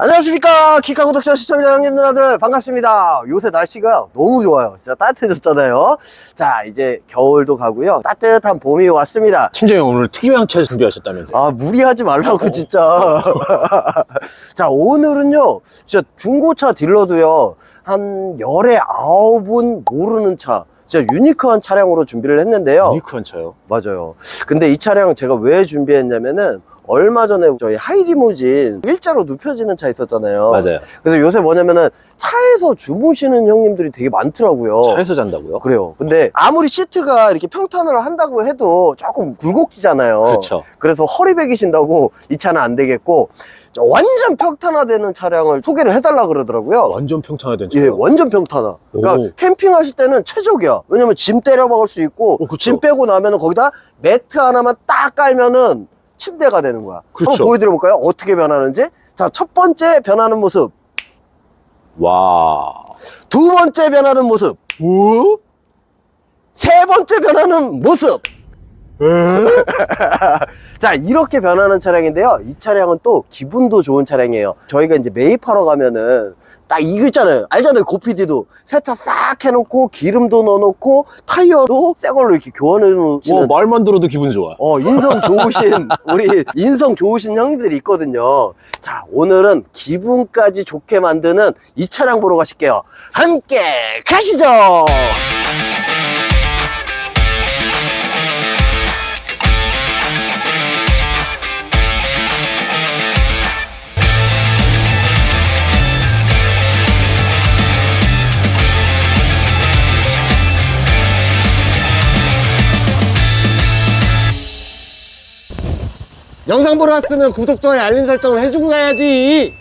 안녕하십니까 키카 구독자 시청자 형님 누나들. 반갑습니다. 요새 날씨가 너무 좋아요. 진짜 따뜻해졌잖아요. 자 이제 겨울도 가고요. 따뜻한 봄이 왔습니다. 팀장님 오늘 특이한 차 준비하셨다면서요? 아 무리하지 말라고 진짜. 자 오늘은요 진짜 중고차 딜러도요 한 열에 아홉은 모르는 차 진짜 유니크한 차량으로 준비를 했는데요. 유니크한 차요? 맞아요. 근데 이 차량 제가 왜 준비했냐면은 얼마 전에 저희 하이리무진 일자로 눕혀지는 차 있었잖아요. 맞아요. 그래서 요새 뭐냐면은 차에서 주무시는 형님들이 되게 많더라고요. 차에서 잔다고요? 그래요. 근데 아무리 시트가 이렇게 평탄을 한다고 해도 조금 굴곡지잖아요. 그렇죠. 그래서 허리 베기신다고 이 차는 안 되겠고 저 완전 평탄화되는 차량을 소개를 해달라 그러더라고요. 완전 평탄화된 예, 차요? 완전 평탄화. 그러니까 오. 캠핑하실 때는 최적이야. 왜냐면 짐 때려 박을 수 있고, 어, 그쵸. 짐 빼고 나면은 거기다 매트 하나만 딱 깔면은 침대가 되는 거야. 그쵸. 한번 보여드려 볼까요? 어떻게 변하는지? 자, 첫 번째 변하는 모습. 와. 두 번째 변하는 모습. 오? 세 번째 변하는 모습. 자, 이렇게 변하는 차량인데요. 이 차량은 또 기분도 좋은 차량이에요. 저희가 이제 매입하러 가면은 딱 이거 있잖아요. 알잖아요. 고피디도 세차 싹 해놓고 기름도 넣어놓고 타이어도 새 걸로 이렇게 교환해 와, 놓으시는 말만 들어도 기분 좋아. 어, 인성 좋으신, 우리 인성 좋으신 형님들이 있거든요. 자, 오늘은 기분까지 좋게 만드는 이 차량 보러 가실게요. 함께 가시죠! 영상 보러 왔으면 구독, 좋아요, 알림 설정을 해주고 가야지.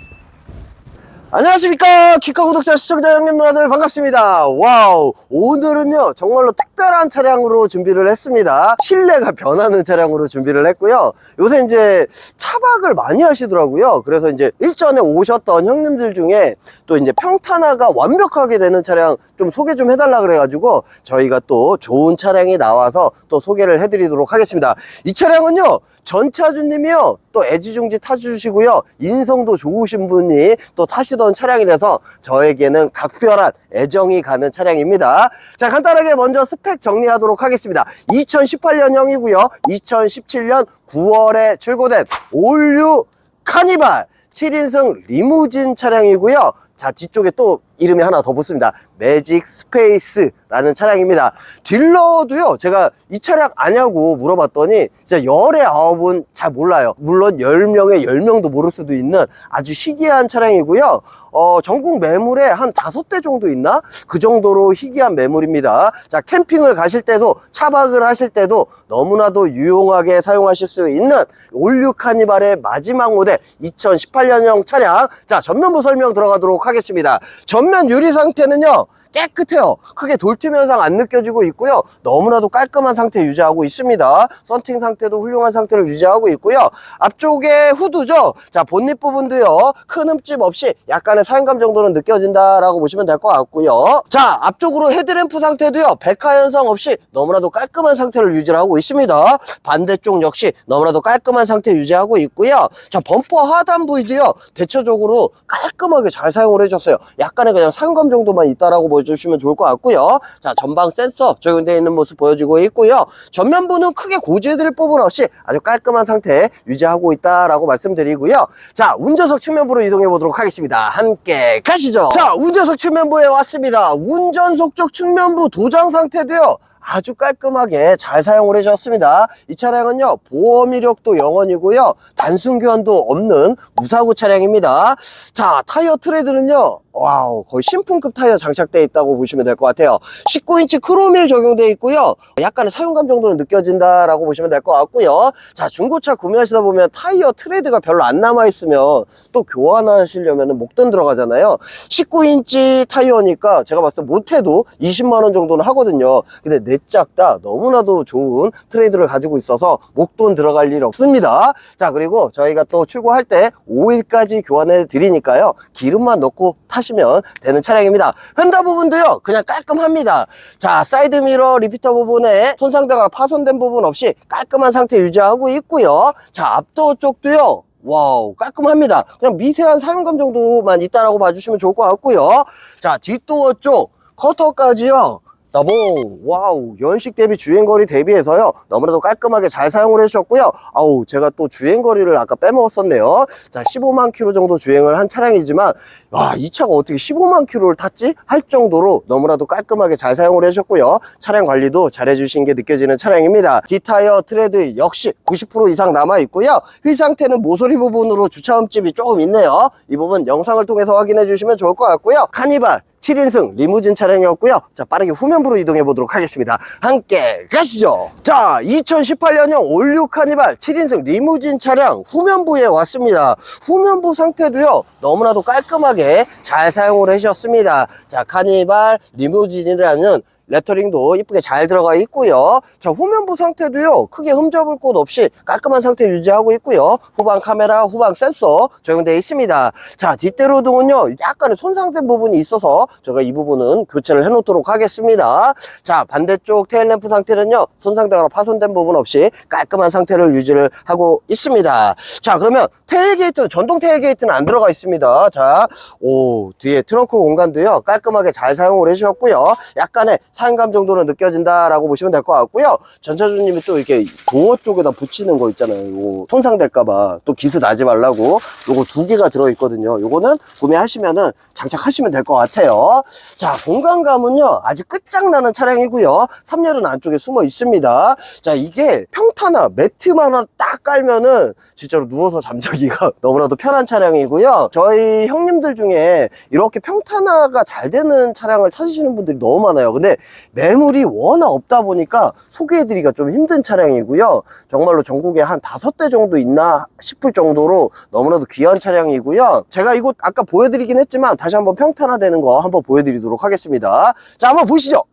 안녕하십니까? 키카 구독자 시청자 형님 누나들 반갑습니다. 와우 오늘은요 정말로 특별한 차량으로 준비를 했습니다. 실내가 변하는 차량으로 준비를 했고요. 요새 이제 차박을 많이 하시더라고요. 그래서 이제 일전에 오셨던 형님들 중에 또 이제 평탄화가 완벽하게 되는 차량 좀 소개 좀 해달라 그래가지고 저희가 또 좋은 차량이 나와서 또 소개를 해드리도록 하겠습니다. 이 차량은요 전차주님이요 또 애지중지 타주시고요. 인성도 좋으신 분이 또 타시던 차량이라서 저에게는 각별한 애정이 가는 차량입니다. 자 간단하게 먼저 스펙 정리하도록 하겠습니다. 2018년형이고요. 2017년 9월에 출고된 올류 카니발 7인승 리무진 차량이고요. 자 뒤쪽에 또 이름이 하나 더 붙습니다 매직 스페이스라는 차량입니다 딜러도요 제가 이 차량 아냐고 물어봤더니 진짜 열의 아홉은 잘 몰라요 물론 10명에 10명도 모를 수도 있는 아주 희귀한 차량이고요 어, 전국 매물에 한 다섯 대 정도 있나? 그 정도로 희귀한 매물입니다. 자, 캠핑을 가실 때도, 차박을 하실 때도 너무나도 유용하게 사용하실 수 있는 올류 카니발의 마지막 모델 2018년형 차량. 자, 전면부 설명 들어가도록 하겠습니다. 전면 유리 상태는요, 깨끗해요. 크게 돌팀 현상 안 느껴지고 있고요. 너무나도 깔끔한 상태 유지하고 있습니다. 썬팅 상태도 훌륭한 상태를 유지하고 있고요. 앞쪽에 후드죠. 자, 본닛 부분도요. 큰 흠집 없이 약간의 사용감 정도는 느껴진다라고 보시면 될 것 같고요. 자, 앞쪽으로 헤드램프 상태도요. 백화 현상 없이 너무나도 깔끔한 상태를 유지하고 있습니다. 반대쪽 역시 너무나도 깔끔한 상태 유지하고 있고요. 자, 범퍼 하단 부위도요. 대체적으로 깔끔하게 잘 사용을 해줬어요. 약간의 그냥 사용감 정도만 있다라고 보 여주시면 좋을 것 같고요. 자, 전방 센서 적용되어 있는 모습 보여주고 있고요. 전면부는 크게 고지해드릴 부분 없이 아주 깔끔한 상태 유지하고 있다라고 말씀드리고요. 자, 운전석 측면부로 이동해 보도록 하겠습니다. 함께 가시죠. 자, 운전석 측면부에 왔습니다. 운전석 쪽 측면부 도장 상태도요. 아주 깔끔하게 잘 사용을 해주셨습니다. 이 차량은요, 보험 이력도 영원이고요, 단순 교환도 없는 무사고 차량입니다. 자, 타이어 트레드는요, 와우, 거의 신품급 타이어 장착되어 있다고 보시면 될 것 같아요. 19인치 크롬일 적용되어 있고요, 약간의 사용감 정도는 느껴진다라고 보시면 될 것 같고요. 자, 중고차 구매하시다 보면 타이어 트레드가 별로 안 남아있으면 또 교환하시려면 목돈 들어가잖아요. 19인치 타이어니까 제가 봤을 때 못해도 20만원 정도는 하거든요. 근데 내짝 다 너무나도 좋은 트레이드를 가지고 있어서 목돈 들어갈 일 없습니다. 자, 그리고 저희가 또 출고할 때 5일까지 교환해 드리니까요. 기름만 넣고 타시 면 되는 차량입니다. 휀다 부분도요, 그냥 깔끔합니다. 자, 사이드미러 리피터 부분에 손상되거나 파손된 부분 없이 깔끔한 상태 유지하고 있고요. 자, 앞도 쪽도요. 와우, 깔끔합니다. 그냥 미세한 사용감 정도만 있다라고 봐주시면 좋을 것 같고요. 자, 뒷도어 쪽 커터까지요. 따봉 와우 연식 대비 주행거리 대비해서요. 너무나도 깔끔하게 잘 사용을 해주셨고요. 아우 제가 또 주행거리를 아까 빼먹었었네요. 자 15만 킬로 정도 주행을 한 차량이지만 와 이 차가 어떻게 15만 킬로를 탔지? 할 정도로 너무나도 깔끔하게 잘 사용을 해주셨고요. 차량 관리도 잘 해주신 게 느껴지는 차량입니다. 뒷타이어 트레드 역시 90% 이상 남아 있고요. 휠 상태는 모서리 부분으로 주차음집이 조금 있네요. 이 부분 영상을 통해서 확인해 주시면 좋을 것 같고요. 카니발 7인승 리무진 차량이었고요. 자, 빠르게 후면부로 이동해 보도록 하겠습니다. 함께 가시죠. 자, 2018년형 올류 카니발 7인승 리무진 차량 후면부에 왔습니다. 후면부 상태도요, 너무나도 깔끔하게 잘 사용을 해주셨습니다. 자, 카니발 리무진이라는 레터링도 이쁘게 잘 들어가 있고요. 자, 후면부 상태도요, 크게 흠잡을 곳 없이 깔끔한 상태 유지하고 있고요. 후방 카메라, 후방 센서 적용되어 있습니다. 자, 뒷대로 등은요, 약간의 손상된 부분이 있어서 제가 이 부분은 교체를 해 놓도록 하겠습니다. 자, 반대쪽 테일램프 상태는요, 손상되거나 파손된 부분 없이 깔끔한 상태를 유지를 하고 있습니다. 자, 그러면 테일게이트는, 전동 테일게이트는 안 들어가 있습니다. 자, 오, 뒤에 트렁크 공간도요, 깔끔하게 잘 사용을 해주셨고요. 약간의 사용감 정도는 느껴진다라고 보시면 될 것 같고요. 전차주님이 또 이렇게 도어 쪽에다 붙이는 거 있잖아요. 이거 손상될까봐 또 기스 나지 말라고 요거 두 개가 들어있거든요. 요거는 구매하시면은 장착하시면 될 것 같아요. 자, 공간감은요, 아주 끝장나는 차량이고요. 3열은 안쪽에 숨어 있습니다. 자, 이게 평타나 매트만 하나 딱 깔면은 진짜로 누워서 잠자기가 너무나도 편한 차량이고요. 저희 형님들 중에 이렇게 평탄화가 잘 되는 차량을 찾으시는 분들이 너무 많아요. 근데 매물이 워낙 없다 보니까 소개해드리기가 좀 힘든 차량이고요. 정말로 전국에 한 다섯 대 정도 있나 싶을 정도로 너무나도 귀한 차량이고요. 제가 이거 아까 보여드리긴 했지만 다시 한번 평탄화 되는 거 한번 보여드리도록 하겠습니다. 자, 한번 보시죠.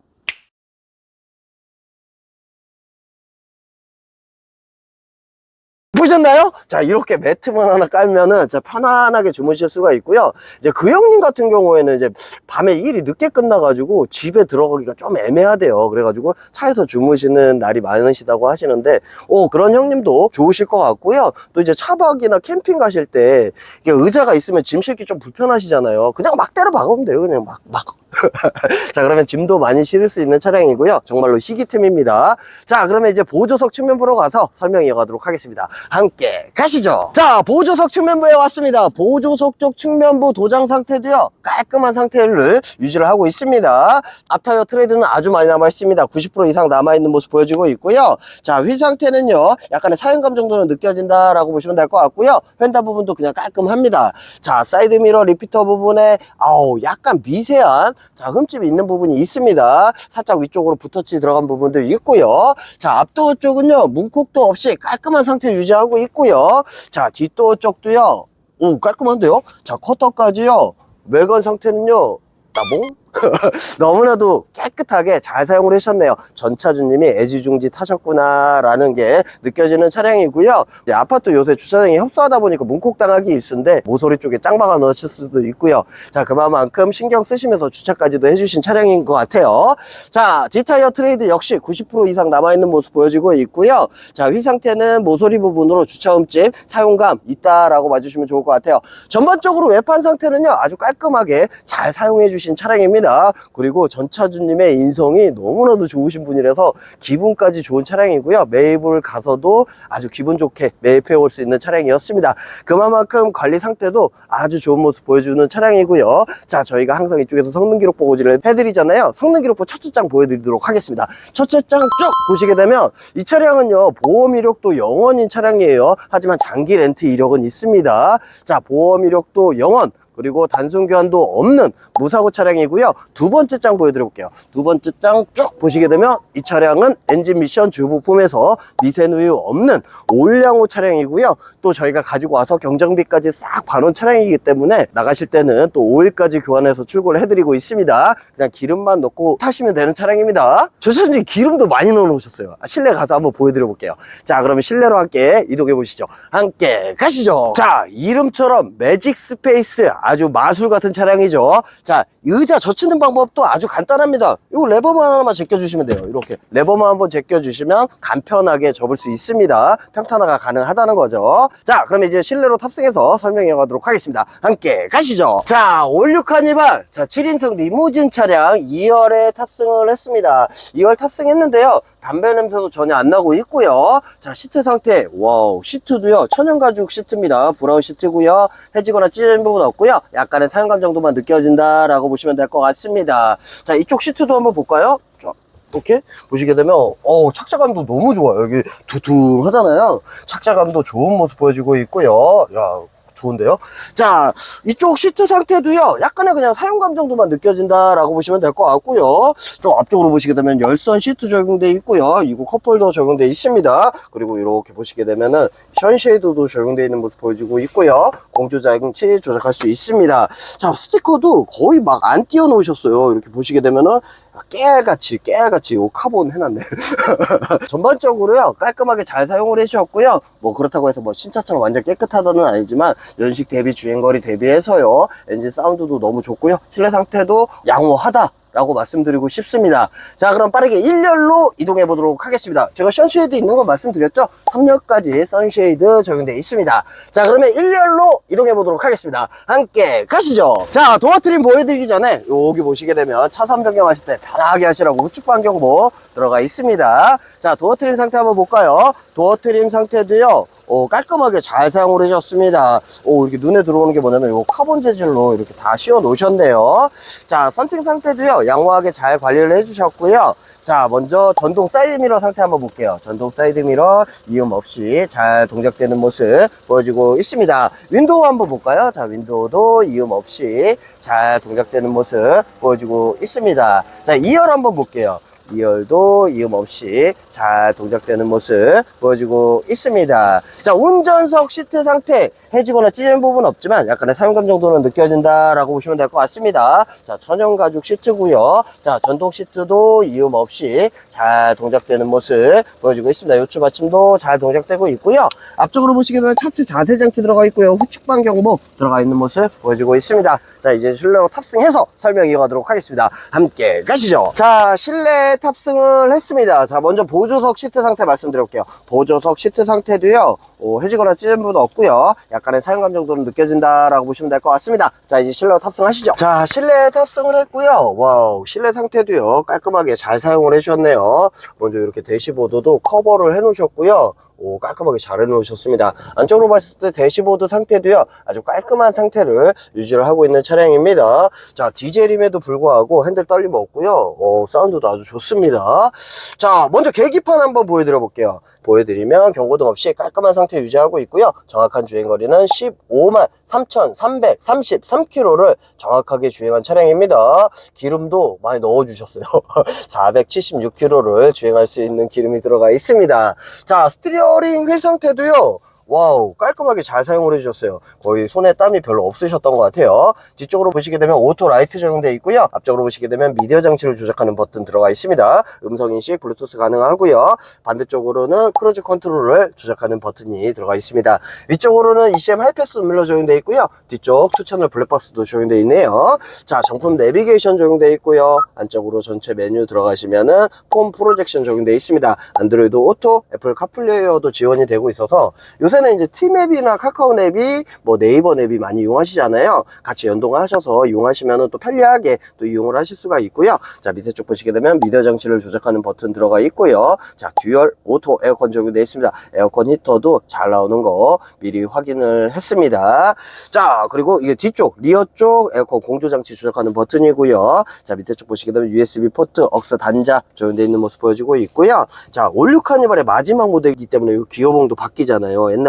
보셨나요? 자, 이렇게 매트만 하나 깔면은 진짜 편안하게 주무실 수가 있고요. 이제 그 형님 같은 경우에는 이제 밤에 일이 늦게 끝나가지고 집에 들어가기가 좀 애매하대요. 그래가지고 차에서 주무시는 날이 많으시다고 하시는데, 오, 그런 형님도 좋으실 것 같고요. 또 이제 차박이나 캠핑 가실 때 의자가 있으면 짐 싣기 좀 불편하시잖아요. 그냥 막 때려 박으면 돼요. 그냥 막, 막. 자, 그러면 짐도 많이 실을 수 있는 차량이고요. 정말로 희귀템입니다. 자, 그러면 이제 보조석 측면 보러 가서 설명 이어가도록 하겠습니다. 함께 가시죠. 자, 보조석 측면부에 왔습니다. 보조석 쪽 측면부 도장 상태도요. 깔끔한 상태를 유지를 하고 있습니다. 앞타이어 트레이드는 아주 많이 남아 있습니다. 90% 이상 남아 있는 모습 보여지고 있고요. 자, 휠 상태는요. 약간의 사용감 정도는 느껴진다라고 보시면 될 것 같고요. 휀다 부분도 그냥 깔끔합니다. 자, 사이드 미러 리피터 부분에 아우 약간 미세한 자, 흠집이 있는 부분이 있습니다. 살짝 위쪽으로 붓터치 들어간 부분도 있고요. 자, 앞도어 쪽은요, 문콕도 없이 깔끔한 상태 유지하고 있고요. 자, 뒷도어 쪽도요, 오, 깔끔한데요? 자, 커터까지요, 외관 상태는요, 따봉? 너무나도 깨끗하게 잘 사용을 하셨네요. 전차주님이 애지중지 타셨구나 라는 게 느껴지는 차량이고요. 이제 아파트 요새 주차장이 협소하다 보니까 문콕당하기 일수인데 모서리 쪽에 짱 박아 넣으실 수도 있고요. 자 그만큼 신경 쓰시면서 주차까지도 해주신 차량인 것 같아요. 자 D타이어 트레이드 역시 90% 이상 남아있는 모습 보여지고 있고요. 자휠 상태는 모서리 부분으로 주차음집 사용감 있다라고 봐주시면 좋을 것 같아요. 전반적으로 외판 상태는요 아주 깔끔하게 잘 사용해 주신 차량입니다. 그리고 전차주님의 인성이 너무나도 좋으신 분이라서 기분까지 좋은 차량이고요. 매입을 가서도 아주 기분 좋게 매입해 올 수 있는 차량이었습니다. 그만큼 관리 상태도 아주 좋은 모습 보여주는 차량이고요. 자, 저희가 항상 이쪽에서 성능 기록 보고지를 해드리잖아요. 성능 기록부 첫째 장 보여드리도록 하겠습니다. 첫째 장 쭉 보시게 되면 이 차량은요, 보험 이력도 0원인 차량이에요. 하지만 장기 렌트 이력은 있습니다. 자, 보험 이력도 0원. 그리고 단순 교환도 없는 무사고 차량이고요. 두 번째 장 보여드릴게요. 두 번째 장 쭉 보시게 되면 이 차량은 엔진 미션 주부품에서 미세 누유 없는 올량호 차량이고요. 또 저희가 가지고 와서 경정비까지 싹 반원 차량이기 때문에 나가실 때는 또 오일까지 교환해서 출고를 해드리고 있습니다. 그냥 기름만 넣고 타시면 되는 차량입니다. 저 차량님 기름도 많이 넣어 놓으셨어요. 아, 실내 가서 한번 보여드려 볼게요. 자, 그러면 실내로 함께 이동해 보시죠. 함께 가시죠. 자, 이름처럼 매직 스페이스 아주 마술 같은 차량이죠. 자, 의자 젖히는 방법도 아주 간단합니다. 이거 레버만 하나만 제껴주시면 돼요. 이렇게 레버만 한번 제껴주시면 간편하게 접을 수 있습니다. 평탄화가 가능하다는 거죠. 자, 그럼 이제 실내로 탑승해서 설명해 가도록 하겠습니다. 함께 가시죠. 자, 올류 카니발. 자, 7인승 리무진 차량 2열에 탑승을 했습니다. 2열 탑승했는데요. 담배 냄새도 전혀 안 나고 있고요. 자, 시트 상태. 와우, 시트도요. 천연 가죽 시트입니다. 브라운 시트고요. 해지거나 찢어진 부분 없고요. 약간의 사용감 정도만 느껴진다라고 보시면 될 것 같습니다. 자, 이쪽 시트도 한번 볼까요? 쫙. 이렇게 보시게 되면 어 착자감도 너무 좋아요 여기 두툼하잖아요 착자감도 좋은 모습 보여주고 있고요 야 좋은데요. 자 이쪽 시트 상태도요 약간의 그냥 사용감 정도만 느껴진다라고 보시면 될 것 같고요. 좀 앞쪽으로 보시게 되면 열선 시트 적용돼 있고요. 이거 컵홀더 적용돼 있습니다. 그리고 이렇게 보시게 되면은 션쉐이드도 적용돼 있는 모습 보여주고 있고요. 공조 장치 조작할 수 있습니다. 자 스티커도 거의 막 안 띄워 놓으셨어요. 이렇게 보시게 되면은 깨알같이 깨알같이 요 카본 해놨네. 전반적으로요 깔끔하게 잘 사용을 해주셨고요. 뭐 그렇다고 해서 뭐 신차처럼 완전 깨끗하다는 아니지만 연식 대비 주행거리 대비해서요 엔진 사운드도 너무 좋고요. 실내 상태도 양호하다 라고 말씀드리고 싶습니다. 자, 그럼 빠르게 1열로 이동해 보도록 하겠습니다. 제가 선쉐이드 있는 거 말씀드렸죠? 3열까지 선쉐이드 적용되어 있습니다. 자, 그러면 1열로 이동해 보도록 하겠습니다. 함께 가시죠. 자, 도어 트림 보여드리기 전에 여기 보시게 되면 차선 변경하실 때 편하게 하시라고 우측 반경보 들어가 있습니다. 자, 도어 트림 상태 한번 볼까요? 도어 트림 상태도요. 어, 깔끔하게 잘 사용을 해줬습니다. 오, 이렇게 눈에 들어오는 게 뭐냐면, 요 카본 재질로 이렇게 다 씌워 놓으셨네요. 자, 선팅 상태도요, 양호하게 잘 관리를 해주셨고요. 자, 먼저 전동 사이드미러 상태 한번 볼게요. 전동 사이드미러 이음 없이 잘 동작되는 모습 보여주고 있습니다. 윈도우 한번 볼까요? 자, 윈도우도 이음 없이 잘 동작되는 모습 보여주고 있습니다. 자, 2열 한번 볼게요. 2열도 이음 없이 잘 동작되는 모습 보여주고 있습니다. 자, 운전석 시트 상태 해지거나 찢은 부분 없지만 약간의 사용감 정도는 느껴진다라고 보시면 될 것 같습니다. 자, 천연 가죽 시트고요. 자, 전동 시트도 이음 없이 잘 동작되는 모습 보여주고 있습니다. 요추 받침도 잘 동작되고 있고요. 앞쪽으로 되면 차체 자세 장치 들어가 있고요. 후측 반경보 들어가 있는 모습 보여주고 있습니다. 자, 이제 실내로 탑승해서 설명 이어가도록 하겠습니다. 함께 가시죠. 자, 실내 탑승을 했습니다. 자, 먼저 보조석 시트 상태 말씀드릴게요. 보조석 시트 상태도요. 어, 해지거나 찢은 부분 없고요. 약간의 사용감 정도는 느껴진다라고 보시면 될 것 같습니다. 자, 이제 실내로 탑승하시죠. 자, 실내 탑승을 했고요. 와우, 실내 상태도요. 깔끔하게 잘 사용을 해주셨네요. 먼저 이렇게 대시보드도 커버를 해 놓으셨고요. 오, 깔끔하게 잘 해놓으셨습니다. 안쪽으로 봤을 때 대시보드 상태도요, 아주 깔끔한 상태를 유지를 하고 있는 차량입니다. 자, 디젤임에도 불구하고 핸들 떨림 없고요. 어, 사운드도 아주 좋습니다. 자, 먼저 계기판 한번 보여드려 볼게요. 보여드리면 경고등 없이 깔끔한 상태 유지하고 있고요. 정확한 주행거리는 15만 3,333km를 정확하게 주행한 차량입니다. 기름도 많이 넣어주셨어요. 476km를 주행할 수 있는 기름이 들어가 있습니다. 자, 스티어링 휠 상태도요. 와우 깔끔하게 잘 사용을 해주셨어요. 거의 손에 땀이 별로 없으셨던 것 같아요. 뒤쪽으로 보시게 되면 오토 라이트 적용되어 있고요. 앞쪽으로 보시게 되면 미디어 장치를 조작하는 버튼 들어가 있습니다. 음성인식 블루투스 가능하고요. 반대쪽으로는 크루즈 컨트롤을 조작하는 버튼이 들어가 있습니다. 위쪽으로는 ECM 하이패스 음밀러 적용되어 있고요. 뒤쪽 투채널 블랙박스도 적용되어 있네요. 자 정품 내비게이션 적용되어 있고요. 안쪽으로 전체 메뉴 들어가시면은 폼 프로젝션 적용되어 있습니다. 안드로이드 오토 애플 카플레이어도 지원이 되고 있어서 요새 는 이제 티맵이나 카카오 앱이 뭐 네이버 앱이 많이 이용하시잖아요. 같이 연동하셔서 이용하시면 또 편리하게 또 이용을 하실 수가 있고요. 자 밑에 쪽 보시게 되면 미디어 장치를 조작하는 버튼 들어가 있고요. 자 듀얼 오토 에어컨 적용되어 있습니다. 에어컨 히터도 잘 나오는 거 미리 확인을 했습니다. 자 그리고 이게 뒤쪽 리어 쪽 에어컨 공조 장치 조작하는 버튼이고요. 자 밑에 쪽 보시게 되면 USB 포트 억스 단자 적용되어 있는 모습 보여주고 있고요. 자 올류 카니발의 마지막 모델이기 때문에 이 기어봉도 바뀌잖아요. 옛날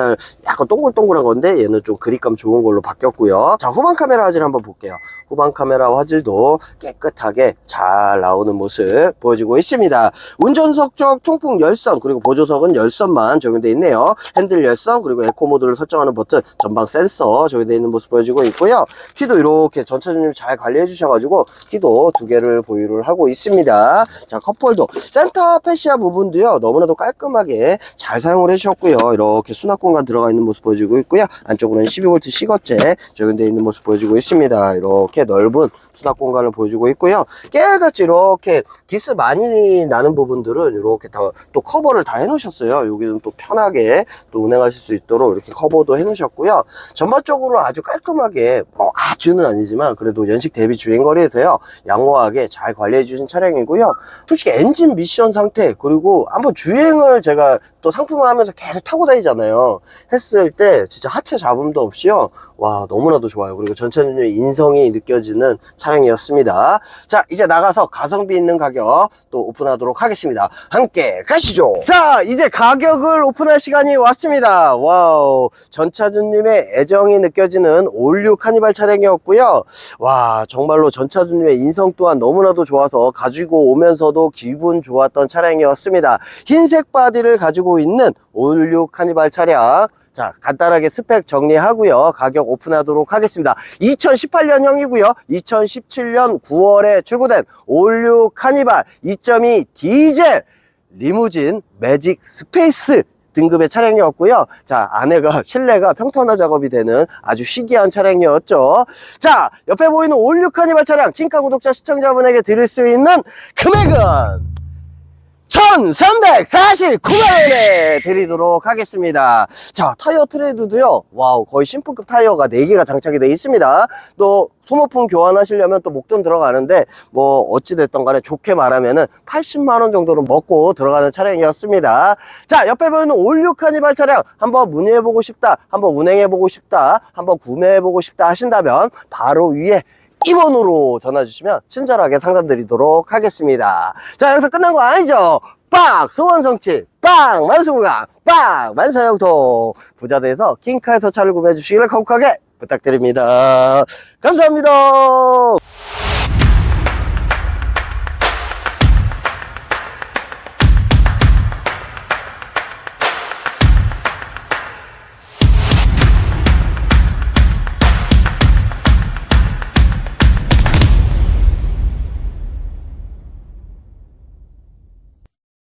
약간 동글동글한 건데 얘는 좀 그립감 좋은 걸로 바뀌었고요. 자 후방 카메라 화질 한번 볼게요. 후방 카메라 화질도 깨끗하게 잘 나오는 모습 보여주고 있습니다. 운전석 쪽 통풍 열선 그리고 보조석은 열선만 적용되어 있네요. 핸들 열선 그리고 에코 모드를 설정하는 버튼 전방 센서 적용되어 있는 모습 보여주고 있고요. 키도 이렇게 전체적으로 잘 관리해 주셔가지고 키도 두 개를 보유를 하고 있습니다. 자 컵홀더 센터 패시아 부분도요 너무나도 깔끔하게 잘 사용을 해주셨고요. 이렇게 수납 공간 들어가 있는 모습 보여주고 있고요. 안쪽으로는 12V 시거제 적용되어 있는 모습 보여주고 있습니다. 이렇게 넓은 수납 공간을 보여주고 있고요. 깨알같이 이렇게 기스 많이 나는 부분들은 이렇게 다 또 커버를 다 해놓으셨어요. 여기는 또 편하게 또 운행하실 수 있도록 이렇게 커버도 해놓으셨고요. 전반적으로 아주 깔끔하게 뭐 아주는 아니지만 그래도 연식 대비 주행거리에서요 양호하게 잘 관리해 주신 차량이고요. 솔직히 엔진 미션 상태 그리고 한번 주행을 제가 또 상품화하면서 계속 타고 다니잖아요. 했을 때 진짜 하체 잡음도 없이요. 와 너무나도 좋아요. 그리고 전체적인 인성이 느껴지는 차 량이었습니다. 자 이제 나가서 가성비 있는 가격 또 오픈하도록 하겠습니다. 함께 가시죠. 자 이제 가격을 오픈할 시간이 왔습니다. 와우 전차주님의 애정이 느껴지는 올류 카니발 차량이었고요. 와 정말로 전차주님의 인성 또한 너무나도 좋아서 가지고 오면서도 기분 좋았던 차량이었습니다. 흰색 바디를 가지고 있는 올류 카니발 차량. 자, 간단하게 스펙 정리하고요. 가격 오픈하도록 하겠습니다. 2018년형이고요. 2017년 9월에 출고된 올류 카니발 2.2 디젤 리무진 매직 스페이스 등급의 차량이었고요. 자, 안에가 실내가 평탄화 작업이 되는 아주 희귀한 차량이었죠. 자, 옆에 보이는 올류 카니발 차량 킹카 구독자 시청자분에게 드릴 수 있는 금액은 1349만원에 드리도록 하겠습니다. 자, 타이어 트레이드도요, 와우, 거의 신품급 타이어가 4개가 장착이 되어 있습니다. 또, 소모품 교환하시려면 또 목돈 들어가는데, 뭐, 어찌됐던 간에 좋게 말하면은 80만원 정도는 먹고 들어가는 차량이었습니다. 자, 옆에 보이는 올류 카니발 차량 한번 문의해보고 싶다, 한번 운행해보고 싶다, 한번 구매해보고 싶다 하신다면, 바로 위에 이 번호로 전화 주시면 친절하게 상담드리도록 하겠습니다. 자, 여기서 끝난 거 아니죠? 빡! 소원성취! 빵! 만수무강! 빵! 만사형통! 부자대에서 킹카에서 차를 구매해 주시기를 거룩하게 부탁드립니다. 감사합니다.